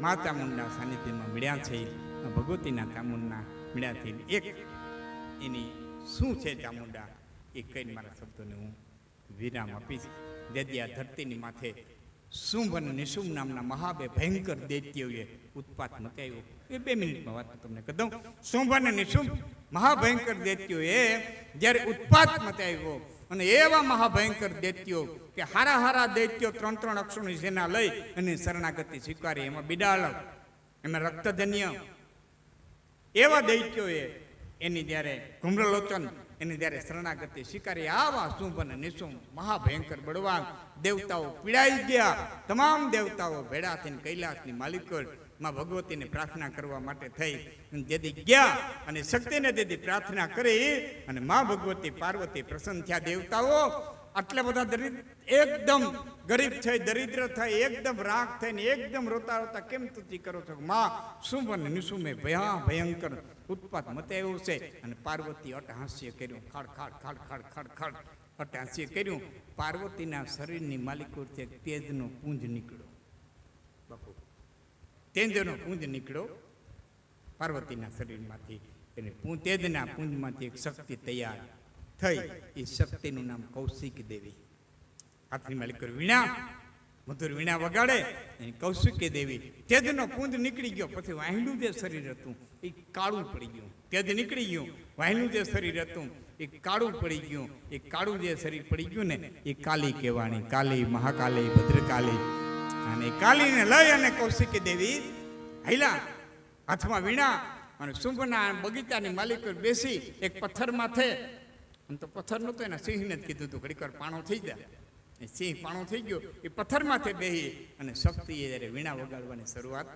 મા ચામુંડા સાનિધ્યમાં મળ્યા છે ભગવતીના ચામુંડના મળ્યાથી એક એની શું છે ચામુંડા એ કહીને મારા શબ્દોને હું વિરામ આપીશ. જેથી ધરતીની માથે શુંભ અને નિશુંભ નામના મહાબે ભયંકર દૈત્યોએ ઉત્પાત મચાવ્યો. એ બે મિનિટમાં વાત તમને કહી દઉં. શુંભ અને નિશુંભ મહાભયંકર દૈત્યોએ જ્યારે ઉત્પાત મચાવ્યો અને એવા મહાભયંકર દૈત્યો કે હારા હારા દૈત્યો ત્રણ ત્રણ અક્ષરની સેના લઈ અને શરણાગતિ સ્વીકારી. એમાં બિડાળ એમાં રક્તધન્ય. એવા દૈત્યોએ એની જ્યારે ઘુમ્રલોચન, એની જ્યારે શરણાગતિ સ્વીકારી. આવા શુંભ અને નિશુંભ મહાભયંકર બળવાન દેવતાઓ પીડાઈ ગયા. તમામ દેવતાઓ ભેડા થઈને કૈલાસની માલિકો માં ભગવતીને પ્રાર્થના કરવા માટે થઈ. દેદી ગયા અને શક્તિને દેદી પ્રાર્થના કરી અને માં ભગવતી પાર્વતી પ્રસન્ન થયા દેવતાઓ, આટલા બધા દરિદ્ર એકદમ ગરીબ થઈ, દરિદ્ર થઈ, એકદમ રાખ થઈને, એકદમ રોતા રોતા કેમ તુતિ કરો છો? માં, શું અને નિશુંભે ભયા, ભયંકર ઉત્પાત એવું છે. અને પાર્વતી અટહાસ્ય કર્યું. ખાડ ખાડ ખાડ ખાડ ખાડ ખાડ અટહાસ્ય કર્યું. પાર્વતીના શરીરની માલિકોથી તેજનો પૂંજ નીકળ્યો. તેજનો પૂંજ નીકળ્યો. પાર્વતીના શરીરમાંથી એને પું- તેજના પુંજમાંથી એક શક્તિ તૈયાર થઈ. એ શક્તિનું નામ કૌશિક દેવી. હાથની માલિક વીણા, મધુર વીણા વગાડે. એની કૌશિકી દેવી, તેજનો પુંજ નીકળી ગયો. પછી વાહિનું જે શરીર હતું, એ કાળું પડી ગયું. તેજ નીકળી ગયું વાહિનું જે શરીર હતું, એ કાળું પડી ગયું. એ કાળું જે શરીર પડી ગયું ને, એ કાલી કહેવાની કાલી, મહાકાલી, ભદ્રકાલી. અને કાલીને લઈ અને કૌશિકી દેવી હૈલા હાથમાં વીણા અને શુંભના બગીચાની માલિક બેસી એક પથ્થર માથે આમ તો પથ્થર નહોતો, એના સિંહને જ કીધું હતું ઘડીક વાર પાણો થઈ જાય એ સિંહ પાણો થઈ ગયો, એ પથ્થર માથે બેહી અને શક્તિએ જ્યારે વીણા વગાડવાની શરૂઆત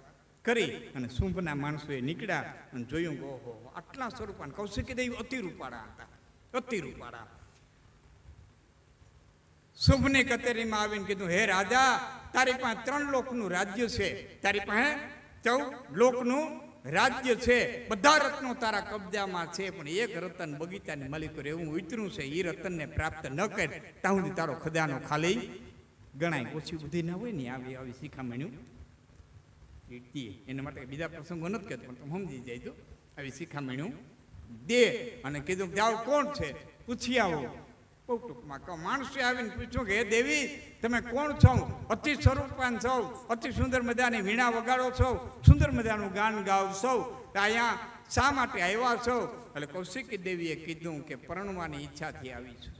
કરી અને શુંભના માણસોએ નીકળ્યા અને જોયું ઓહો, આટલા સ્વરૂપાન કૌશિકી દેવી અતિ રૂપાળા હતા અતિ રૂપાળા શુભની કચેરીમાં આવીને કીધું, હે રાજા, તારી પાસે ત્રણ લોકનું રાજ્ય છે. તારી પાસે ચૌદ લોકનું રાજ્ય છે. બધા રત્નો તારા કબજામાં છે, પણ એક રતન બગીચાની માલિકો એવું ઉતર્યું છે એ રતનને પ્રાપ્ત ન કર. ત્યાં તારો ખજાનો ખાલી ગણાય. ઓછી બુદ્ધિ ના હોય ને આવી આવી શિખામણ્યું એના માટે બીજા પ્રસંગો નથી કહેતો, પણ સમજી જાય તો. આવી શિખામણ્યું દે. અને કીધું, જાઓ, કોણ છે? પૂછી આવો. બહુ ટૂંકમાં કહો. માણસે આવીને પૂછ્યું કે, હે દેવી, તમે કોણ છો? અતિ સ્વરૂપવાન છો. અતિ સુંદર મજાની વીણા વગાડો છો. સુંદર મજાનું ગાન ગાવ છો અહીંયા શા માટે આવ્યા છો? એટલે કૌશિકી દેવીએ કીધું કે, પરણવાની ઈચ્છાથી આવી છું.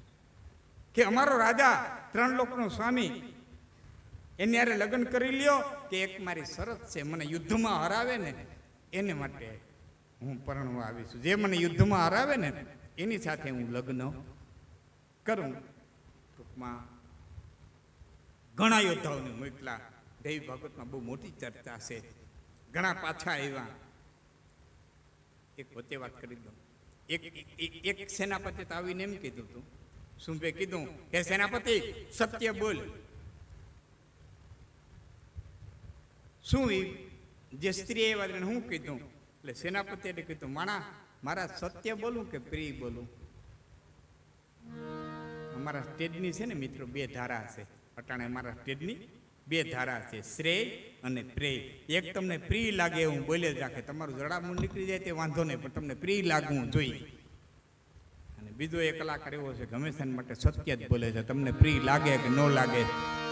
કે અમારો રાજા ત્રણ લોકનો સ્વામી, એને હારે લગ્ન કરી લ્યો કે એક મારી શરત છે, મને યુદ્ધમાં હરાવે ને, એને માટે હું પરણવા આવી છું. જે મને યુદ્ધમાં હરાવે ને, એની સાથે હું લગ્ન કરું. ટૂંકમાં ઘણા યોદ્ધાઓને મોકલા. દેવી ભાગવતમાં બહુ મોટી ચર્ચા છે. ઘણા પાછા આવ્યા. એક પોતે વાત કરી દઉં. એક, એક- સેનાપતિ તો આવીને એમ કીધું હતું શુંભે કીધું? કે સેનાપતિ, સત્ય બોલ. શું જે સ્ત્રી એવા હું કીધું? એટલે સેનાપતિ એટલે કીધું, માણા, મારા સત્ય બોલું કે પ્રિય બોલું? અમારા સ્ટેજની છે ને મિત્રો, બે ધારા છે. અટાણે મારા સ્ટેજની બે ધારા છે, શ્રેય અને પ્રેય. એક તમને પ્રિય લાગે એવું બોલે જ રાખે. તમારું જડામૂળ નીકળી જાય તે વાંધો નહીં, પણ તમને પ્રિય લાગવું જોઈએ. અને બીજો એક કલાકાર એવો છે ગમેશન માટે સત્ય જ બોલે છે, તમને પ્રિય લાગે કે ન લાગે,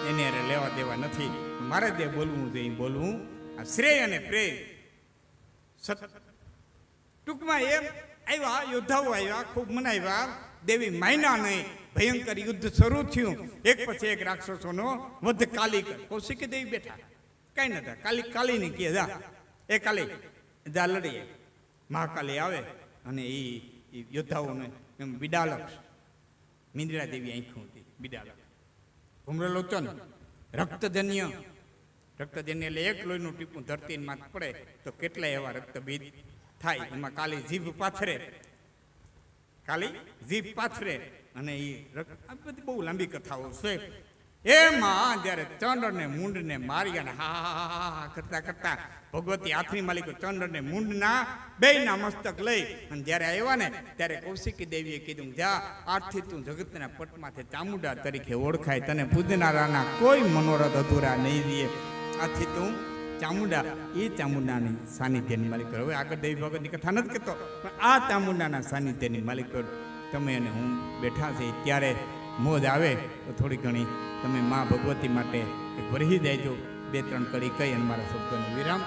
એને અરે લેવા દેવા નથી. મારે જે બોલવું જોઈએ એ બોલવું. આ શ્રેય અને પ્રેય. સત ટૂંકમાં એમ, આવ્યા યોદ્ધાઓ આવ્યા, ખૂબ મનાવ્યા. દેવી માયના નહીં. ભયંકર યુદ્ધ શરૂ થયું. એક પછી એક રાક્ષસોનો વધ કાલી કર. કૌશિકી દેવી બેઠા. કઈ નતા કાલી કાલીને કહે, જા. એ કાલી, જા, લડીએ. મહાકાલી આવે અને એ યોદ્ધાઓને બિડાલક મિંદ્રા દેવી આંખું હતી. બિડાલક. ભૂમરલોચન રક્તજન્ય રક્તજન્ય એટલે એક લોહીનું ટીપું ધરતીમાં માથે પડે તો કેટલા એવા રક્તભેદ થાય. એમાં કાલી જીભ પાથરે. કાલી જીભ પાથરે. અને એ આ બધી બહુ લાંબી કથાઓ છે. એમાં જ્યારે ચંદ્રને મૂંડને મારી અને હા હા હા કરતા કરતા ભગવતી હાથની માલિકો ચંદ્રને મૂંડના બેયના મસ્તક લઈ અને જ્યારે આવ્યા ને ત્યારે કૌશિકી દેવીએ કીધું જા, આથી તું જગતના પટમાંથી ચામુંડા તરીકે ઓળખાય, તને પૂજનારાના કોઈ મનોરથ અધૂરા નહીં રહે. આથી તું ચામુંડા એ ચામુંડાની સાનિધ્યની માલિક હવે આગળ દેવી ભગતની કથા નથી કહેતો, પણ આ ચામુંડાના સાનિધ્યની માલિક તમે અને હું બેઠા છે ત્યારે મોજ આવે, તો થોડી ઘણી તમે મા ભગવતી માટે વરહી દેજો. બે, ત્રણ કડી કહી અને મારા શબ્દોનો વિરામ.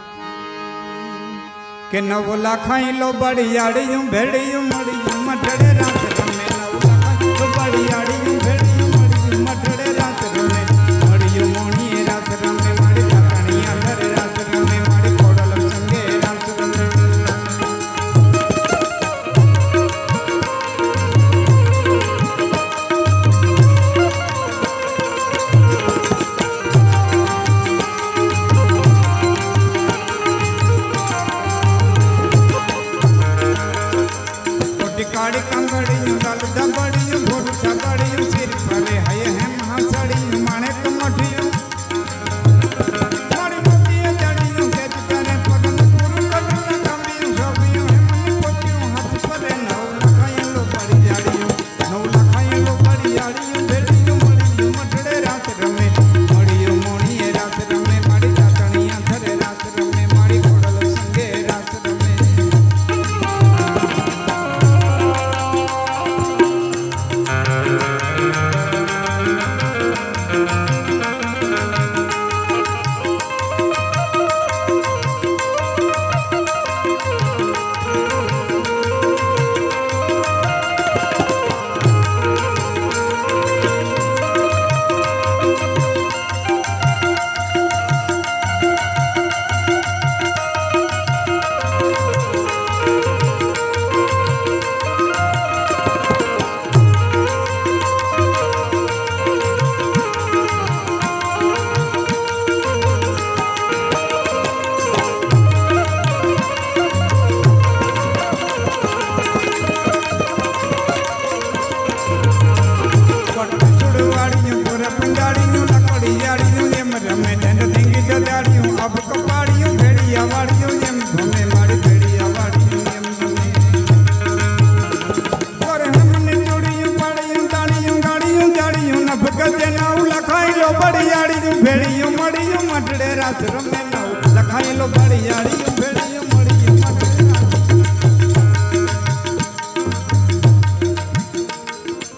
કે નવ લાખાઈ લો બળિયાળિયું ભેડિયું મળ્યું મઢડે રમે કોટી કાળી કાંગડીયું લાલ દંબડીયું ભોરું છાગડીયું સિર લખાયેલો બળિયાળી ભેળિયું મળ્યું મઢડે રાસ રમે નાવ. લખાયેલો બળિયાળી ભેડિયું મળીયું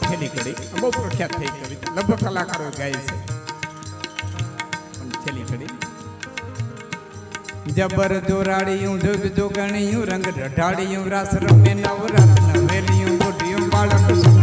છેલ્લી કડી. બહુ પ્રખ્યાત થઈ કવિતા. લગભગ કલાકારો ગાય છે. પણ છેલ્લી કડી. જબર જોરાડિયું ઢગ જોગણિયું રંગ રઢાડિયું રાસ રમે નવરાત નવેલિયું ગોટિયું બાળક